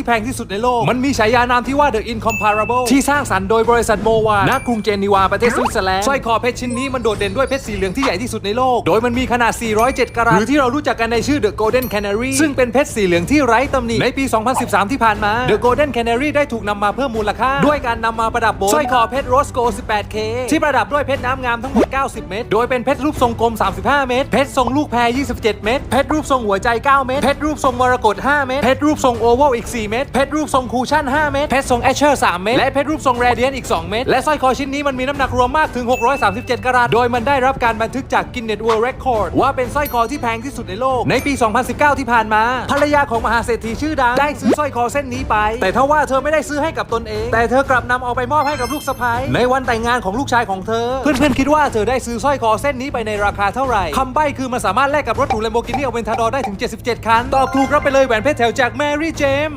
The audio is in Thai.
ที่แพงที่สุดในโลก มันมีฉายานามที่ว่า The Incomparable ที่สร้างสรรค์โดยบริษัทโมวาณกรุงเจนีวาประเทศสวิตเซอร์แลนด์สร้อยคอเพชรชิ้นนี้มันโดดเด่นด้วยเพชรสีเหลืองที่ใหญ่ที่สุดในโลก โดยมันมีขนาด 407กะรัตหรือที่เรารู้จักกันในชื่อ The Golden Canary ซึ่งเป็นเพชรสีเหลืองที่ไร้ตำหนิในปี 2013 ที่ผ่านมา The Golden Canary ได้ถูกนำมาเพิ่มมูลค่า ด้วยการนำมาประดับบนสร้อยคอเพชรโรสโก 18K ที่ประดับด้วยเพชรน้ำงามทั้งหมด 90 เม็ดโดยเป็นเพชรรูปทรงกลม 35 เม็ดเพชรทรงลูกแพร 27 เม็ดเพชรรูปทรงหัวใจ 9 เม็ดเพชรรูปทรงมรกต 5 เม็ดเพชรรูปทรงโอเวลอีก 4เม็ดเพชรรูปทรงคูชั่น 5 เม็ดเพชรทรงแอชเชอร์ 3 เม็ดและเพชรรูปทรงแรเดียนอีก 2 เม็ดและสร้อยคอชิ้นนี้มันมีน้ำหนักรวมมากถึง 637 กรัตโดยมันได้รับการบันทึกจาก Guinness World Record ว่าเป็นสร้อยคอที่แพงที่สุดในโลกในปี 2019 ที่ผ่านมา ภรรยาของมหาเศรษฐีชื่อดังได้ซื้อสร้อยคอเส้นนี้ไป แต่ถ้าว่าเธอไม่ได้ซื้อให้กับตนเอง แต่เธอกลับนำเอาไปมอบให้กับลูกสะใภ้ในวันแต่งงานของลูกชายของเธอ เพื่อนๆคิดว่าเธอได้ซื้อสร้อยคอเส้นนี้ไปในราคาเท่าไหร่คำใบ้คือมันสามารถแลกกับรถหรู Lamborghini Aventador ได้ถึง 77 คันตอบถูกรับไปเลยแหวนเพชรแถวจาก Mary James